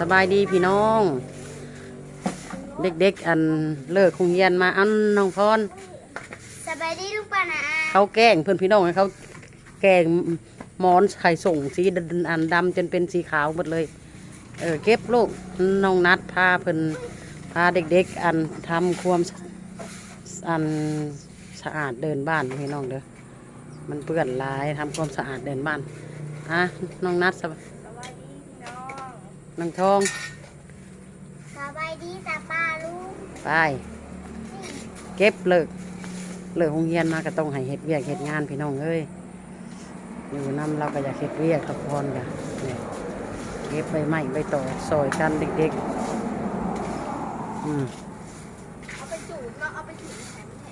สบายดีพี่น้อง เด็กๆ อันเลิกคงเรียนมาอันน้องพรสบายดีลูกป่านะเขาแกล้งเพื่อนพี่น้องให้เขาแกล้งหมอนไข่ส่งสีดำอันดำจนเป็นสีขาวหมดเลย เออเก็บลูกน้องนัดพาเพิ่นพาเด็กๆ อันทำความสะอันสะอาดเดินบ้านพี่น้องเด้อมันเปื้อนหลายทำความสะอาดเดินบ้านอะน้องนัดสบสบายดีพี่น้อง น้องทองสบายดีตาป้าลูกไปเก็บเลิกเลิกโรงเรียนมาก็ต้องให้เฮ็ดเวียกเฮ็ดงานพี่น้องเอ้ยอยู่น้ำเราก็อยากเฮ็ดเวียกกับพรกันเนี่ยเก็บใบไม้ใบต่อซอยกันเด็กๆอืมเอาไปจูดเนาะเอาไปจูดแขนแข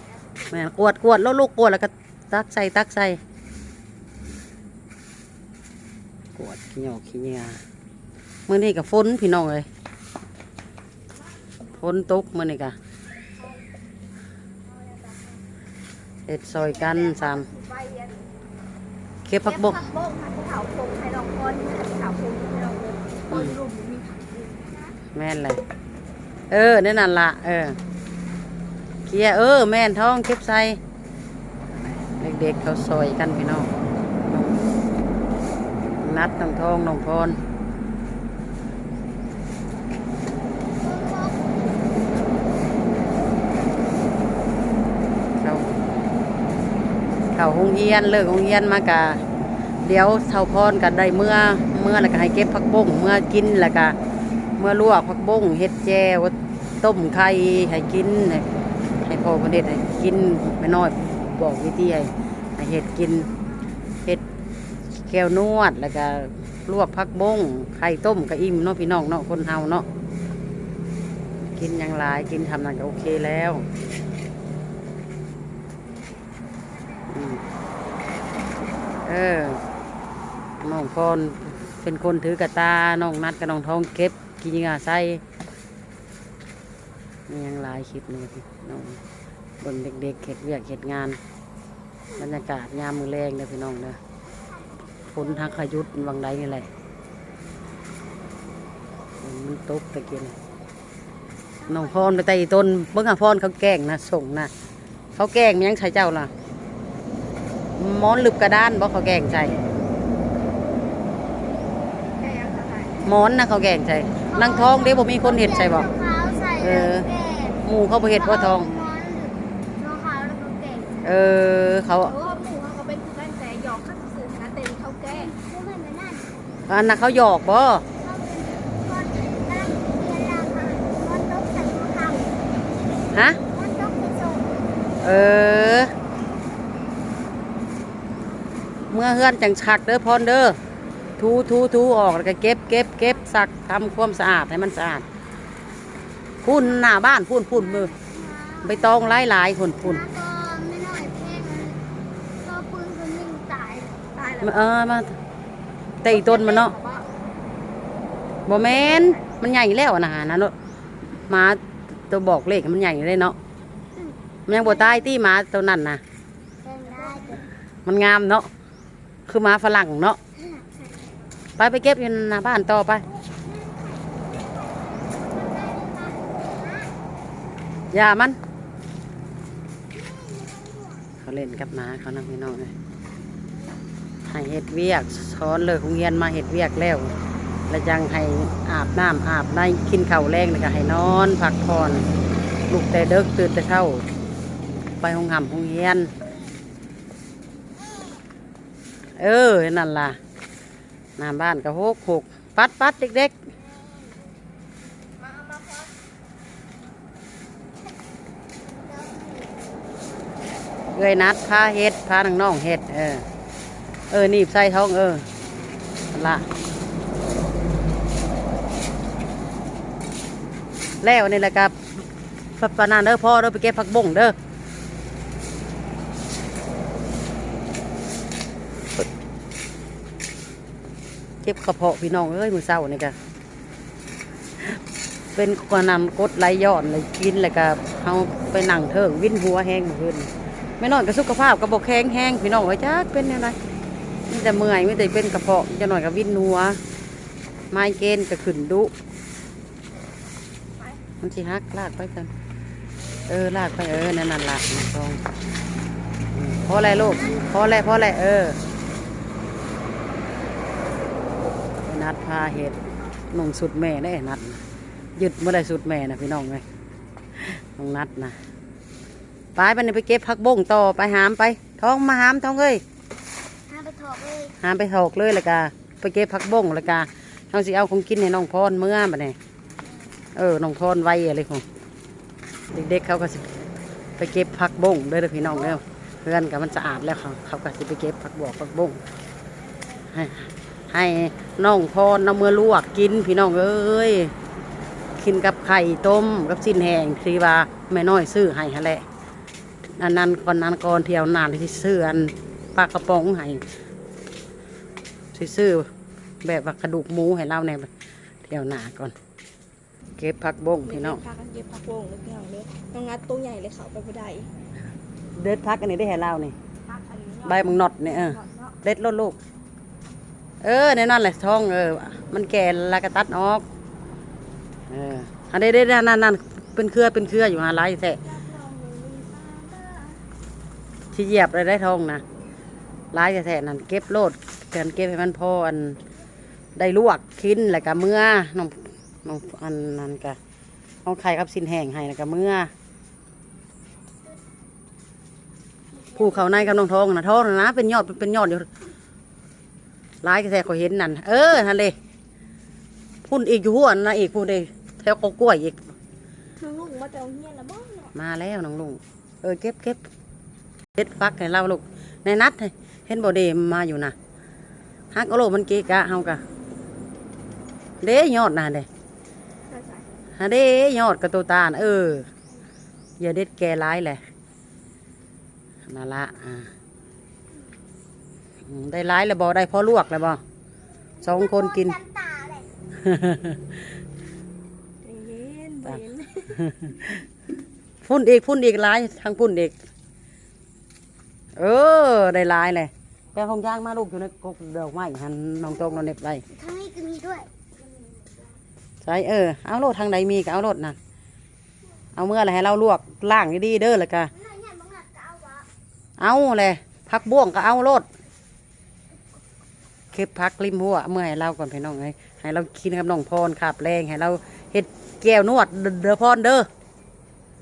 นแม่นกวดกวดแล้วลูกกวดแล้วก็ตักใส่ตักใส่กวดขี้เหนียวขี้เหนีย มื่อนี้กับฝนพี่น้องเลยฝนตกมื่อนี้กะเฮ็ดซอยกันสามใบอันเก็บผักบกผักบกผักภูเขาคงไทยดอกคอนภูเขาคงไทยดอกคอนคนรุมมีผักอยู่แม่นเลยเออนี่นั่นละเออเคลียร์เออ แม่นท้องเก็บใส่เด็กๆเขาซอยกันพี่น้องน้องนัดน้องทองน้องพรเขา เขาหงเฮียนเลิกหงเฮียนมากะเดี๋ยวเท่าพรกันได้เมื่อเมื่อแล้วก็ให้เก็บผักบุ้งเมื่อกินแล้วก็เมื่อลวกผักบุ้งเฮ็ดแจวต้มไข่ให้กินให้พ่อคนเด็ดให้กินไม่น้อยบอกวิธีให้ให้เฮ็ดกินเฮ็ดแก้วนวดแล้วก็ลวกผักบุ้งไข่ต้มก็อิ่มเนาะพี่น้องเนาะคนเฮาเนาะกินอย่างหลายกินทำนั่นก็โอเคแล้วอืม เออน้องพรเป็นคนถือกระตาน้องนัดกับน้องทองเก็บกินยาใส่มียังหลายคลิปนี่พี่น้องเบิ่งเด็กๆเข็ดเวียกเข็ดงานบรรยากาศยามมือแรงเด้อพี่น้องเด้อฝนทักขยุดวังใดนี่แหละมันตกตะเกียนน้องพรไปไต่ต้นเบิ่งหาพรเขาแกล้งนะส่งนะเขาแกล้งมันยังใส่เจ้าล่ะ มอนลึบกระดานบ่เขาแกล้งใส่แกงอะไรหมอนนะเขาแกล้งใส่นางทองเด้บ่มีคนเห็ดใส่บ่รองเท้าใส่เอแล้วอแกงหมูเขาบ่เห็ดบ่ทองรองเท้าแล้วก็แกงเออเขาโอ้หมูเขาก็เป็นคือกันแต่หยอกข้าซื้อๆนะเต็มเขาแก้ผู้เหมือนกันนั่นอันนั้นเขาหยอกบ่เขาเป็นคนกำลังเรียนราคาคนตกใส่หัวเข่าฮะคนตกใส่โซ่เออ เมื่อเฮือนจังชักเด้อพรเด้อทูทูทูออกแล้วก็เก็บเก็บเก็บสักทำความสะอาดให้มันสะอาดพุ่นหน้าบ้านพุ่นพุ่นมือใบตองหลายหลายพุ่นพุ่นแล้วก็ไม่น้อยเพลงก็ปืนคนหนึ่งตายตายแล้วเออมาแต่อีต้นมันเนาะบ่แม่นมันใหญ่แล้วนะฮะนะเนาะหมาตัวบอกเลขมันใหญ่เลยเนาะมันยังบ่ตายตี้หมาตัวนั้นนะแกงได้จ้ะมันงามเนาะ คือหมาฝรั่งเนาะไปไปเก็บอยู่หน้าบ้านต่อไปอย่ามัน เขาเล่นกับหมาเขานะพี่น้องเลยให้เห็ดเวียกช้อนเลยคงเรียนมาเห็ดเวียกแล้วแล้วยังให้อาบน้ำอาบในกินข้าวแรงแล้วก็ให้นอนพักผ่อนลูกแต่เด็กตื่นแต่เช้า ไปห้องหำห้องเรียน เออ นั่นล่ะหน้าบ้านก็หกหกปัดปัดเด็กๆเอ้ยนัดพาเฮ็ดพาทางน้องเฮ็ด เออ เออ นีบใส่ท้องเออละแล้วนี่แหละครับปานานเด้อพ่อเด้อไปเก็บผักบุ้งเด้อ จ็บกระเพาะพี่น้องเอ้ยมือเศร้านี่กะเป็นกระนำกดไหลย้อนเลยกินแล้วก็เอาไปหนังเถิงวิ่นหัวแห้งขึ้นไม่นอนกับสุขภาพกระบอกแห้งแห้งพี่น้องไว้จักเป็นยังไงไมีแต่เมื่อยไมีแต่เป็นกระเพาะจะหน่อยกับวิ่นหัว ไม้เกณฑ์ก็ขึ้นดุมันสิฮักลากไปกันเออลากไปเออนั่นน่ะลากน้องพออะไรลูกพออะไรพออะไรเออไอ้ นัดพาเห็ดนุ่งสุดแม่ได้ไอ้นัดน่ะหยุดเมื่อไรสุดแม่นะพี่น้องเลยน้องนัดนะไปไปนี่ไปเก็บผักบุ้งต่อไปหามไปท้องมาหามท้องเอ้ยห้ามไปถอกเลยหามไปถอกเลยเลยกาไปเก็บผักบุ้งเลยกาเอาสิเอาของกินให้น้องพรเมื่อบัดนี้เออน้องพรไว้อะไรของเด็กๆเขาก็สิไปเก็บผักบุ้งเด้อเด้อพี่น้องเด้อเพื่อนกับมันสะอาดแล้วเขาเขาก็สิไปเก็บผักบวกผักบุ้ง ให้ให้น้องพรเอามือลวกกินพี่น้องเอ้ยกินกับไข่ต้มกับสิ้นแห้งที่ว่าแม่น้อยซื้อให้หั่นแหละอันนั้นก่อนนั้นก่อนเที่ยวนานที่ซื้ออันปลากระป๋องให้ซื้อๆแบบว่ากระดูกหมูให้เราในเที่ยวหนาก่อน เก็บผักบงพี่น้องพากันเก็บผักวงเลยพี่น้องเลยน้องงัดตัวใหญ่เลยเขาไปบ่ได้เด็ดพักอันนี้ได้ให้เรานี่พักอันนี้ใบมังนอดนี่เออเนาะเด็ดลดลูก เออในนั่นแหละท้องเออ มันแก่แล้วก็ตัดออก เอออันนี้ได้นั่นนั่นเป็นเครือเป็นเครืออยู่หาไรแท้ที่เหยียบเลยได้ท้องนะร้ายแท้นั่นเก็บโลดกันเก็บให้มันพออันได้ลวกกินแล้วก็เมื่อน้องน้องอันนั้นก็น้องไข่กับสินแห้งให้แล้วก็เมื่อผู้เขาในกับน้องทองนะทองนะนะเป็นยอดเป็นยอดอยู่ ร้ายแท้ๆก็เห็นนั่น เออนั่นเลยพุ่นอีกอยู่หัวนะอีกพูดเลยแถวกกล้วยอีกน้องลุงมาแต่โรงเรียนแล้วบ้างเนาะมาแล้วน้องลุงเออเก็บเก็บเก็บฟักให้เราลูกในนัดให้เห็นบอเดมมาอยู่นะฮักโอโลมันเกะกะเฮากะเด้ยอดนะเด้ใช่ใช่ฮะเด้ยอดกระตูตาลเอออย่าเด็ดแก่ร้ายแหละนั่นละอ่าอืม ได้ร้ายแล้วบอได้พอลวกแล้วบอสองคนกินจันตาเลยเย็นๆบ่เย็นพุ่นอีกพุ่นอีกร้ายทางพุ่นอีก เออ ได้ร้ายเลยแกคงย่างมาลูกอยู่ในกกดอกไม้หันน้องตรงน้องเน็บไว้ทั้งนี้ก็มีด้วยใช่เออเอาโลดทางใดมีก็เอาโลดนะเอาเมื่อไรให้เราลวกล่างดีๆเด้อเลยกะน้อยเนี่ยบางหลักก็เอาวะเอาเลยพักบ่วงก็เอาโลดเก็บพักริมหัวเมื่อให้เราก่อนพี่น้องไงให้เรากินกับน้องพรขับแรงให้เราเห็ดแก้วนวดเด้อพรเด้อ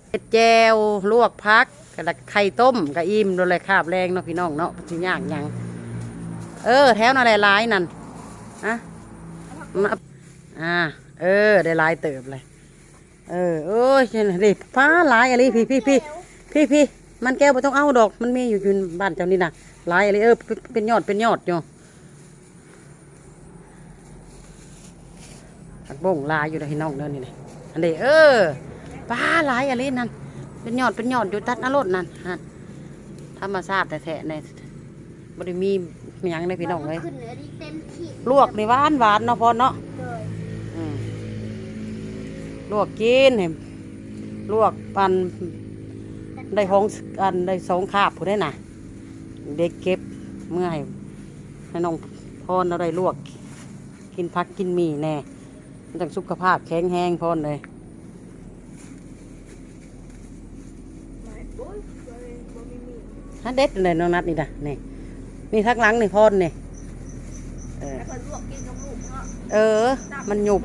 เห็ดแจวลวกพักกับไข่ต้มกับอิ่มโดนเลยขับแรงเนาะพี่น้องเนาะสิยากยังเออ แถวนั่นหลายนั่นอะมาอ่าเออ ได้ลายเติบเลยเออโอ้ยนี่ฟ้าลายอะไรพี่พี่พี่พี่พี่มันแก้วไม่ต้องเอาดอก มันมีอยู่ยู่บ้านเจ้านี่นะลายอะไรเออเป็นยอดเป็นยอดอยู่ ผักบงหลายอยู่ในพี่น้องเดินนี่นะอันนี้เออฟ้าหลายอะไรนั่นเป็นยอดเป็นยอดอยู่ตัดนรดนั่นฮะธรรมชาติแท้ๆในบริมีมีหยังในพี่น้องเลยขึ้นเหนือดีเต็มขีดลวกในหวานหวานๆเนาะพอเนาะเลยอืมลวกกินให้ลวกปันได้ของอันได้สองคาบผู้ได้น่ะ เด็กเก็บเมื่อให้ให้น้องพรเราได้ลวก กินพักกินหมีแน่ มันจังสุขภาพแข็งแรงพรเลยฮันเด็ดเลยน้องนัดนี่นะนี่นี่ทักหลังนี่พรนี่เออแล้วก็ลวกกินน้องลูกเนาะเออ มันหยุบ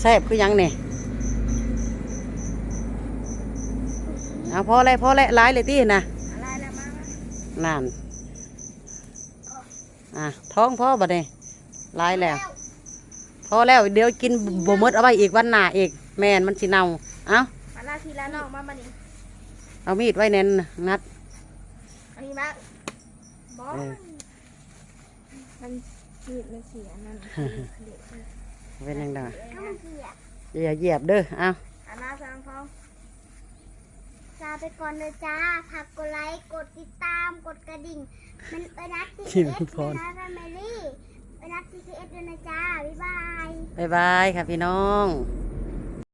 แซ่บคือยังนี่เอาพอแล้วพอแล้วหลายเลยที่นะอะไรแล้วมานั่นอะท้องพ่อบัดนี้ลายแล้ว พอแล้วเดี๋ยวกินบ่หมดเอาไว้อีกวันหน้าอีกแม่นมันสิเน่าเอามาหน้าทีละน้องมามานี่เอามีดไว้แน่นงัดอันนี้มาบอเออมันมีดมันเสียนั่นเป็นยังไงถ้ามันเสียอย่าเหยียบเด้อเอาอันน่าสร้างฟองลาไปก่อนเลยจ้าผักกดไลค์ กดติดตาม กดกระดิ่ง มันเอนัททีชิเอมสพรนะแฟมิลี่เอ นัททีเอสด้วยนะจ้า บ๊ายบาย บ๊ายบายค่ะพี่น้อง